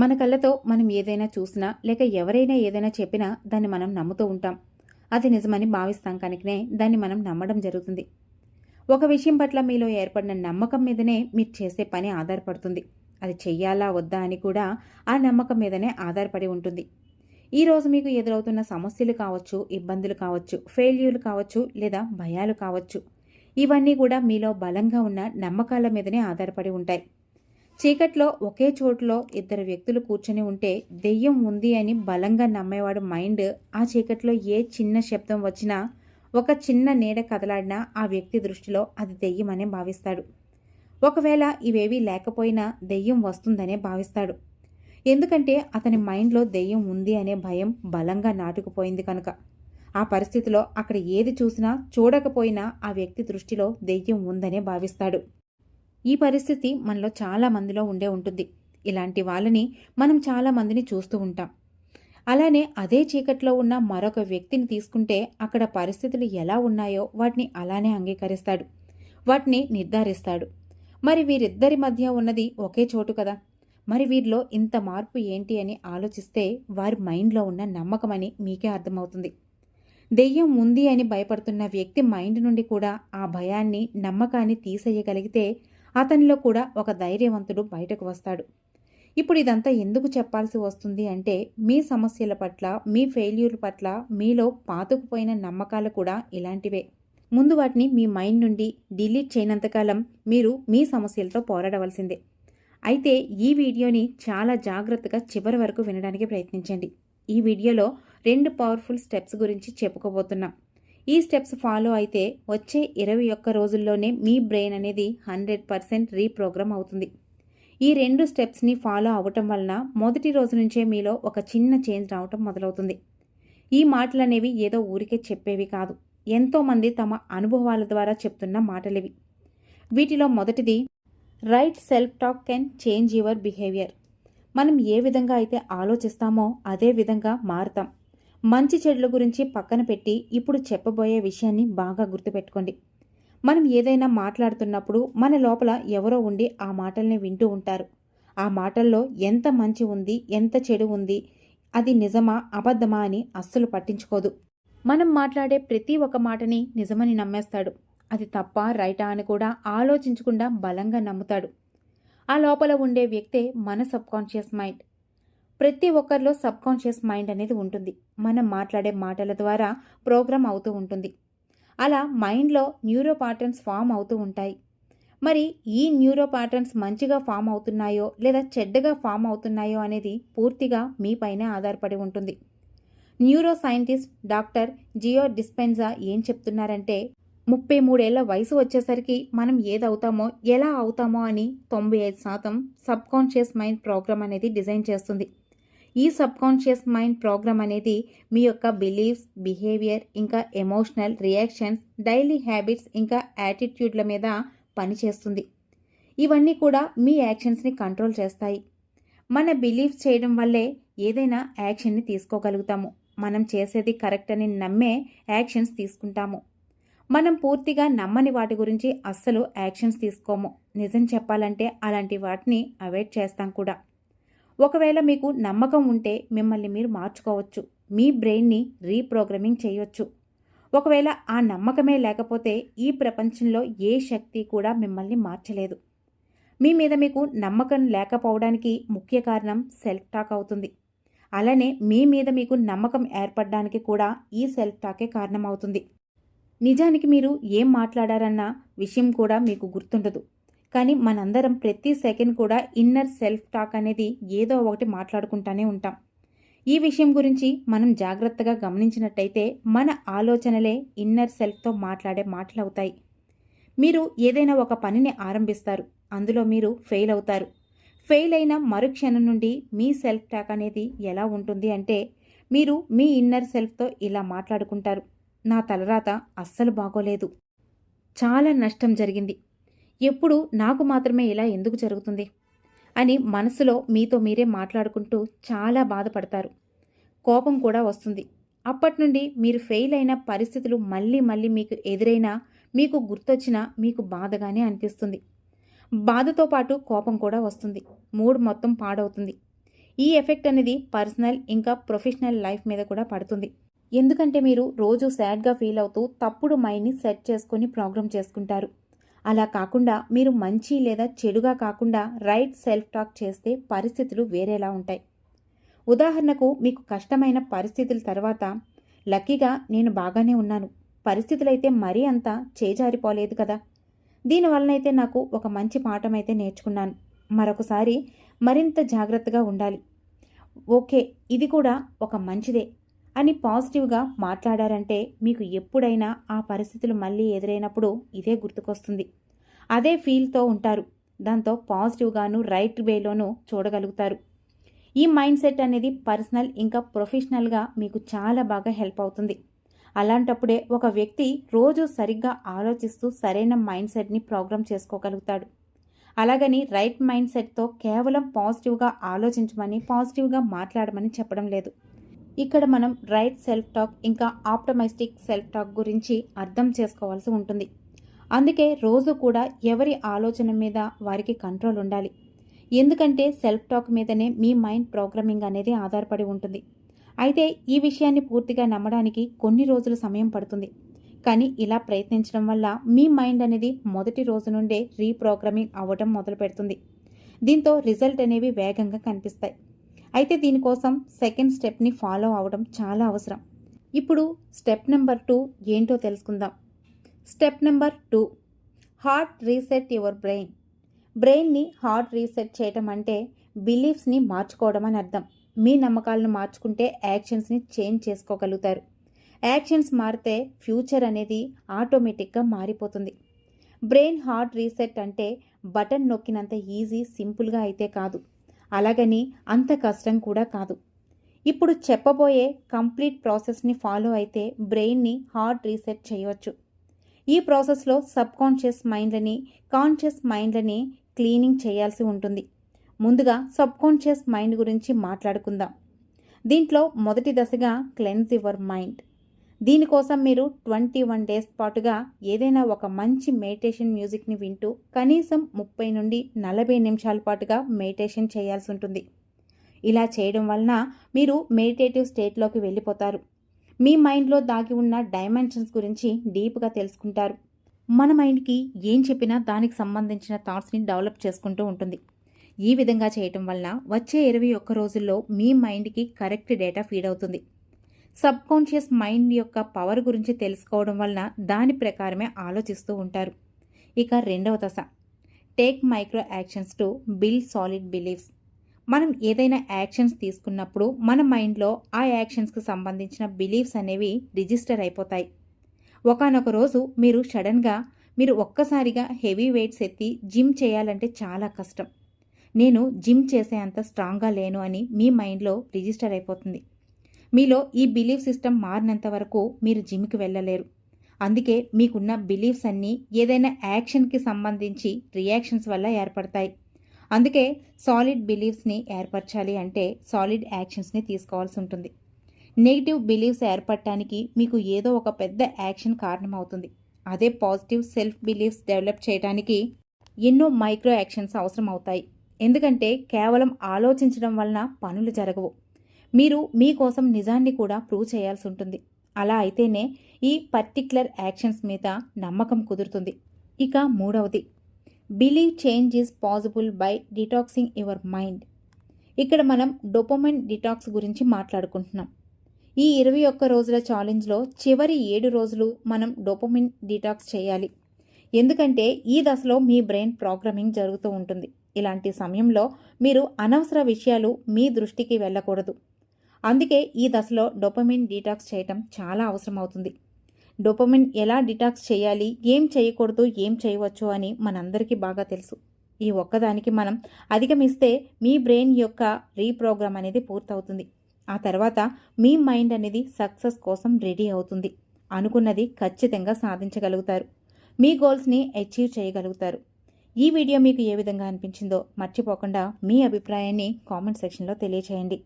మన కళ్ళతో మనం ఏదైనా చూసినా లేక ఎవరైనా ఏదైనా చెప్పినా దాన్ని మనం నమ్ముతూ ఉంటాం. అది నిజమని భావిస్తాం కనుకనే దాన్ని మనం నమ్మడం జరుగుతుంది. ఒక విషయం పట్ల మీలో ఏర్పడిన నమ్మకం మీదనే మీరు చేసే పని ఆధారపడుతుంది. అది చెయ్యాలా వద్దా అని కూడా ఆ నమ్మకం మీదనే ఆధారపడి ఉంటుంది. ఈరోజు మీకు ఎదురవుతున్న సమస్యలు కావచ్చు ఇబ్బందులు కావచ్చు ఫెయిల్యూర్లు కావచ్చు లేదా భయాలు కావచ్చు ఇవన్నీ కూడా మీలో బలంగా ఉన్న నమ్మకాల మీదనే ఆధారపడి ఉంటాయి. చీకట్లో ఒకే చోటులో ఇద్దరు వ్యక్తులు కూర్చొని ఉంటే దెయ్యం ఉంది అని బలంగా నమ్మేవాడు మైండ్ ఆ చీకట్లో ఏ చిన్న శబ్దం వచ్చినా ఒక చిన్న నీడ కదలాడినా ఆ వ్యక్తి దృష్టిలో అది దెయ్యం అనే భావిస్తాడు. ఒకవేళ ఇవేవీ లేకపోయినా దెయ్యం వస్తుందనే భావిస్తాడు. ఎందుకంటే అతని మైండ్లో దెయ్యం ఉంది అనే భయం బలంగా నాటుకుపోయింది కనుక. ఆ పరిస్థితిలో అక్కడ ఏది చూసినా చూడకపోయినా ఆ వ్యక్తి దృష్టిలో దెయ్యం ఉందనే భావిస్తాడు. ఈ పరిస్థితి మనలో చాలా మందిలో ఉండే ఉంటుంది. ఇలాంటి వాళ్ళని మనం చాలా మందిని చూస్తూ ఉంటాం. అలానే అదే చీకట్లో ఉన్న మరొక వ్యక్తిని తీసుకుంటే అక్కడ పరిస్థితులు ఎలా ఉన్నాయో వాటిని అలానే అంగీకరిస్తాడు. వాటిని నిర్ధారిస్తాడు. మరి వీరిద్దరి మధ్య ఉన్నది ఒకే చోటు కదా? మరి వీరిలో ఇంత మార్పు ఏంటి అని ఆలోచిస్తే వారి మైండ్లో ఉన్న నమ్మకమని మీకే అర్థమవుతుంది. దెయ్యం ఉంది అని భయపడుతున్న వ్యక్తి మైండ్ నుండి కూడా ఆ భయాన్ని నమ్మకాన్ని తీసేయగలిగితే అతనిలో కూడా ఒక ధైర్యవంతుడు బయటకు వస్తాడు. ఇప్పుడు ఇదంతా ఎందుకు చెప్పాల్సి వస్తుంది అంటే మీ సమస్యల పట్ల మీ ఫెయిల్యూర్ పట్ల మీలో పాతుకుపోయిన నమ్మకాలు కూడా ఇలాంటివే. ముందు వాటిని మీ మైండ్ నుండి డిలీట్ చేయనంతకాలం మీరు మీ సమస్యలతో పోరాడవలసిందే. అయితే ఈ వీడియోని చాలా జాగ్రత్తగా చివరి వరకు వినడానికి ప్రయత్నించండి. ఈ వీడియోలో రెండు పవర్ఫుల్ స్టెప్స్ గురించి చెప్పుకోబోతున్నాం. ఈ స్టెప్స్ ఫాలో అయితే వచ్చే ఇరవై ఒక్క రోజుల్లోనే మీ బ్రెయిన్ అనేది హండ్రెడ్ పర్సెంట్ రీప్రోగ్రామ్ అవుతుంది. ఈ రెండు స్టెప్స్ని ఫాలో అవటం వలన మొదటి రోజు నుంచే మీలో ఒక చిన్న చేంజ్ రావటం మొదలవుతుంది. ఈ మాటలు అనేవి ఏదో ఊరికే చెప్పేవి కాదు. ఎంతోమంది తమ అనుభవాల ద్వారా చెప్తున్న మాటలివి. వీటిలో మొదటిది right self talk can change your behaviour మనం ఏ విధంగా అయితే ఆలోచిస్తామో అదే విధంగా మారుతాం. మంచి చెడుల గురించి పక్కన పెట్టి ఇప్పుడు చెప్పబోయే విషయాన్ని బాగా గుర్తుపెట్టుకోండి. మనం ఏదైనా మాట్లాడుతున్నప్పుడు మన లోపల ఎవరో ఉండి ఆ మాటల్ని వింటూ ఉంటారు. ఆ మాటల్లో ఎంత మంచి ఉంది ఎంత చెడు ఉంది అది నిజమా అబద్ధమా అని అస్సలు పట్టించుకోదు. మనం మాట్లాడే ప్రతి ఒక్క మాటని నిజమని నమ్మేస్తాడు. అది తప్ప రైటా అని కూడా ఆలోచించకుండా బలంగా నమ్ముతాడు. ఆ లోపల ఉండే వ్యక్తే మన సబ్కాన్షియస్ మైండ్. ప్రతి ఒక్కరిలో సబ్కాన్షియస్ మైండ్ అనేది ఉంటుంది. మనం మాట్లాడే మాటల ద్వారా ప్రోగ్రామ్ అవుతూ ఉంటుంది. అలా మైండ్లో న్యూరో ప్యాటర్న్స్ ఫామ్ అవుతూ ఉంటాయి. మరి ఈ న్యూరో ప్యాటర్న్స్ మంచిగా ఫామ్ అవుతున్నాయో లేదా చెడ్డగా ఫామ్ అవుతున్నాయో అనేది పూర్తిగా మీపైనే ఆధారపడి ఉంటుంది. Neuro scientist doctor Joe Dispenza ఏం చెప్తున్నారంటే ముప్పై మూడేళ్ళ వయసు వచ్చేసరికి మనం ఏదవుతామో ఎలా అవుతామో అని తొంభై ఐదు శాతం సబ్కాన్షియస్ మైండ్ ప్రోగ్రామ్ అనేది డిజైన్ చేస్తుంది. ఈ సబ్కాన్షియస్ మైండ్ ప్రోగ్రామ్ అనేది మీ యొక్క బిలీఫ్స్ బిహేవియర్ ఇంకా ఎమోషనల్ రియాక్షన్స్ డైలీ హ్యాబిట్స్ ఇంకా యాటిట్యూడ్ల మీద పనిచేస్తుంది. ఇవన్నీ కూడా మీ యాక్షన్స్ని కంట్రోల్ చేస్తాయి. మన బిలీఫ్స్ చేయడం వల్లే ఏదైనా యాక్షన్ని తీసుకోగలుగుతాము. మనం చేసేది కరెక్ట్ అని నమ్మే యాక్షన్స్ తీసుకుంటాము. మనం పూర్తిగా నమ్మని వాటి గురించి అస్సలు యాక్షన్స్ తీసుకోము. నిజం చెప్పాలంటే అలాంటి వాటిని అవాయిడ్ చేస్తాం కూడా. ఒకవేళ మీకు నమ్మకం ఉంటే మిమ్మల్ని మీరు మార్చుకోవచ్చు. మీ బ్రెయిన్ని రీప్రోగ్రామింగ్ చేయొచ్చు. ఒకవేళ ఆ నమ్మకమే లేకపోతే ఈ ప్రపంచంలో ఏ శక్తి కూడా మిమ్మల్ని మార్చలేదు. మీ మీద మీకు నమ్మకం లేకపోవడానికి ముఖ్య కారణం సెల్ఫ్ టాక్ అవుతుంది. అలానే మీ మీద మీకు నమ్మకం ఏర్పడడానికి కూడా ఈ సెల్ఫ్ టాకే కారణం అవుతుంది నిజానికి మీరు ఏం మాట్లాడారన్న విషయం కూడా మీకు గుర్తుండదు. కానీ మనందరం ప్రతి సెకండ్ కూడా ఇన్నర్ సెల్ఫ్ టాక్ అనేది ఏదో ఒకటి మాట్లాడుకుంటానే ఉంటాం. ఈ విషయం గురించి మనం జాగ్రత్తగా గమనించినట్టయితే మన ఆలోచనలే ఇన్నర్ సెల్ఫ్తో మాట్లాడే మాటలు అవుతాయి మీరు ఏదైనా ఒక పనిని ఆరంభిస్తారు. అందులో మీరు ఫెయిల్ అవుతారు. ఫెయిల్ అయిన మరుక్షణం నుండి మీ సెల్ఫ్ టాక్ అనేది ఎలా ఉంటుంది అంటే మీరు మీ ఇన్నర్ సెల్ఫ్తో ఇలా మాట్లాడుకుంటారు. నా తలరాత అస్సలు బాగోలేదు. చాలా నష్టం జరిగింది. ఎప్పుడు నాకు మాత్రమే ఇలా ఎందుకు జరుగుతుంది? అని మనసులో మీతో మీరే మాట్లాడుకుంటూ చాలా బాధపడతారు. కోపం కూడా వస్తుంది. అప్పటి నుండి మీరు ఫెయిల్ అయిన పరిస్థితులు మళ్ళీ మళ్ళీ మీకు ఎదురైనా మీకు గుర్తొచ్చినా మీకు బాధగానే అనిపిస్తుంది. బాధతో పాటు కోపం కూడా వస్తుంది. మూడు మొత్తం పాడవుతుంది. ఈ ఎఫెక్ట్ అనేది పర్సనల్ ఇంకా ప్రొఫెషనల్ లైఫ్ మీద కూడా పడుతుంది. ఎందుకంటే మీరు రోజు సాడ్గా ఫీల్ అవుతూ తప్పుడు మైండ్ని సెట్ చేసుకొని ప్రోగ్రామ్ చేసుకుంటారు. అలా కాకుండా మీరు మంచి లేదా చెడుగా కాకుండా రైట్ సెల్ఫ్ టాక్ చేస్తే పరిస్థితులు వేరేలా ఉంటాయి. ఉదాహరణకు మీకు కష్టమైన పరిస్థితుల తర్వాత లక్కీగా నేను బాగానే ఉన్నాను. పరిస్థితులైతే మరీ అంత చేజారిపోలేదు కదా. దీనివల్లనైతే నాకు ఒక మంచి పాఠం అయితే నేర్చుకున్నాను. మరొకసారి మరింత జాగ్రత్తగా ఉండాలి. ఓకే ఇది కూడా ఒక మంచిదే. అని పాజిటివ్గా మాట్లాడారంటే మీకు ఎప్పుడైనా ఆ పరిస్థితులు మళ్ళీ ఎదురైనప్పుడు ఇదే గుర్తుకొస్తుంది. అదే ఫీల్తో ఉంటారు. దాంతో పాజిటివ్గాను రైట్ వేలోనూ చూడగలుగుతారు. ఈ మైండ్ సెట్ అనేది పర్సనల్ ఇంకా ప్రొఫెషనల్గా మీకు చాలా బాగా హెల్ప్ అవుతుంది. అలాంటప్పుడే ఒక వ్యక్తి రోజు సరిగ్గా ఆలోచిస్తూ సరైన మైండ్ సెట్ని ప్రోగ్రామ్ చేసుకోగలుగుతాడు. అలాగని రైట్ మైండ్ సెట్తో కేవలం పాజిటివ్గా ఆలోచించమని పాజిటివ్గా మాట్లాడమని చెప్పడం లేదు. ఇక్కడ మనం రైట్ సెల్ఫ్ టాక్ ఇంకా ఆప్టమైస్టిక్ సెల్ఫ్ టాక్ గురించి అర్థం చేసుకోవాల్సి ఉంటుంది. అందుకే రోజు కూడా ఎవరి ఆలోచన మీద వారికి కంట్రోల్ ఉండాలి. ఎందుకంటే సెల్ఫ్ టాక్ మీదనే మీ మైండ్ ప్రోగ్రామింగ్ అనేది ఆధారపడి ఉంటుంది. అయితే ఈ విషయాన్ని పూర్తిగా నమ్మడానికి కొన్ని రోజులు సమయం పడుతుంది. కానీ ఇలా ప్రయత్నించడం వల్ల మీ మైండ్ అనేది మొదటి రోజు నుండే రీప్రోగ్రామింగ్ అవ్వడం మొదలు పెడుతుంది దీంతో రిజల్ట్ అనేవి వేగంగా కనిపిస్తాయి. అయితే దీనికోసం సెకండ్ స్టెప్ని ఫాలో అవడం చాలా అవసరం. ఇప్పుడు స్టెప్ నెంబర్ టూ ఏంటో తెలుసుకుందాం. Step number two heart reset your brain బ్రెయిన్ని హార్ట్ రీసెట్ చేయటం అంటే బిలీఫ్స్ని మార్చుకోవడం అని అర్థం. మీ నమ్మకాలను మార్చుకుంటే యాక్షన్స్ని చేంజ్ చేసుకోగలుగుతారు. యాక్షన్స్ మారితే ఫ్యూచర్ అనేది ఆటోమేటిక్గా మారిపోతుంది. బ్రెయిన్ హార్ట్ రీసెట్ అంటే బటన్ నొక్కినంత ఈజీ సింపుల్గా అయితే కాదు. అలాగని అంత కష్టం కూడా కాదు. ఇప్పుడు చెప్పబోయే కంప్లీట్ ప్రాసెస్ని ఫాలో అయితే బ్రెయిన్ని హార్ట్ రీసెట్ చేయవచ్చు ఈ ప్రాసెస్లో సబ్ కాన్షియస్ మైండ్లని కాన్షియస్ మైండ్లని క్లీనింగ్ చేయాల్సి ఉంటుంది. ముందుగా సబ్ కాన్షియస్ మైండ్ గురించి మాట్లాడుకుందాం. దీంట్లో మొదటి దశగా క్లెన్స్ యువర్ మైండ్. దీనికోసం మీరు ట్వంటీ వన్ డేస్ పాటుగా ఏదైనా ఒక మంచి మెడిటేషన్ మ్యూజిక్ని వింటూ కనీసం ముప్పై నుండి నలభై నిమిషాల పాటుగా మెడిటేషన్ చేయాల్సి ఉంటుంది. ఇలా చేయడం వలన మీరు మెడిటేటివ్ స్టేట్లోకి వెళ్ళిపోతారు. మీ మైండ్లో దాగి ఉన్న డైమెన్షన్స్ గురించి డీప్గా తెలుసుకుంటారు. మన మైండ్కి ఏం చెప్పినా దానికి సంబంధించిన థాట్స్ని డెవలప్ చేసుకుంటూ ఉంటుంది. ఈ విధంగా చేయటం వలన వచ్చే ఇరవై ఒక్క రోజుల్లో మీ మైండ్కి కరెక్ట్ డేటా ఫీడ్ అవుతుంది. సబ్ కాన్షియస్ మైండ్ యొక్క పవర్ గురించి తెలుసుకోవడం వలన దాని ప్రకారమే ఆలోచిస్తూ ఉంటారు. ఇక రెండవ దశ. Take micro actions to build solid beliefs. మనం ఏదైనా యాక్షన్స్ తీసుకున్నప్పుడు మన మైండ్లో ఆ యాక్షన్స్కి సంబంధించిన బిలీఫ్స్ అనేవి రిజిస్టర్ అయిపోతాయి. ఒకనొక రోజు మీరు సడన్గా మీరు ఒక్కసారిగా హెవీ వెయిట్స్ ఎత్తి జిమ్ చేయాలంటే చాలా కష్టం. నేను జిమ్ చేసే అంత స్ట్రాంగ్గా లేను అని మీ మైండ్లో రిజిస్టర్ అయిపోతుంది. మీలో ఈ బిలీఫ్ సిస్టమ్ మారినంత వరకు మీరు జిమ్కి వెళ్ళలేరు. అందుకే మీకున్న బిలీఫ్స్ అన్నీ ఏదైనా యాక్షన్కి సంబంధించి రియాక్షన్స్ వల్ల ఏర్పడతాయి. అందుకే సాలిడ్ బిలీఫ్స్ని ఏర్పరచాలి అంటే సాలిడ్ యాక్షన్స్ని తీసుకోవాల్సి ఉంటుంది. నెగిటివ్ బిలీఫ్స్ ఏర్పడటానికి మీకు ఏదో ఒక పెద్ద యాక్షన్ కారణమవుతుంది. అదే పాజిటివ్ సెల్ఫ్ బిలీఫ్స్ డెవలప్ చేయడానికి ఎన్నో మైక్రో యాక్షన్స్ అవసరం అవుతాయి ఎందుకంటే కేవలం ఆలోచించడం వలన పనులు జరగవు. మీరు మీకోసం నిజాన్ని కూడా ప్రూవ్ చేయాల్సి ఉంటుంది. అలా అయితేనే ఈ పర్టిక్యులర్ యాక్షన్స్ మీద నమ్మకం కుదురుతుంది. ఇక మూడవది. Believe change is possible by detoxing your mind ఇక్కడ మనం డొపమైన్ డిటాక్స్ గురించి మాట్లాడుకుంటున్నాం. ఈ ఇరవై ఒక్క రోజుల ఛాలెంజ్లో చివరి ఏడు రోజులు మనం డొపమిన్ డిటాక్స్ చేయాలి. ఎందుకంటే ఈ దశలో మీ బ్రెయిన్ ప్రోగ్రామింగ్ జరుగుతూ ఉంటుంది. ఇలాంటి సమయంలో మీరు అనవసర విషయాలు మీ దృష్టికి వెళ్ళకూడదు. అందుకే ఈ దశలో డొపమిన్ డీటాక్స్ చేయటం చాలా అవసరం అవుతుంది డొపమిన్ ఎలా డిటాక్స్ చేయాలి ఏం చేయకూడదు ఏం చేయవచ్చు అని మనందరికీ బాగా తెలుసు. ఈ ఒక్కదానికి మనం అధిగమిస్తే మీ బ్రెయిన్ యొక్క రీప్రోగ్రామ్ అనేది పూర్తవుతుంది. ఆ తర్వాత మీ మైండ్ అనేది సక్సెస్ కోసం రెడీ అవుతుంది. అనుకున్నది ఖచ్చితంగా సాధించగలుగుతారు. మీ గోల్స్ని అచీవ్ చేయగలుగుతారు. ఈ వీడియో మీకు ఏ విధంగా అనిపించిందో మర్చిపోకుండా మీ అభిప్రాయాన్ని కామెంట్ సెక్షన్లో తెలియచేయండి.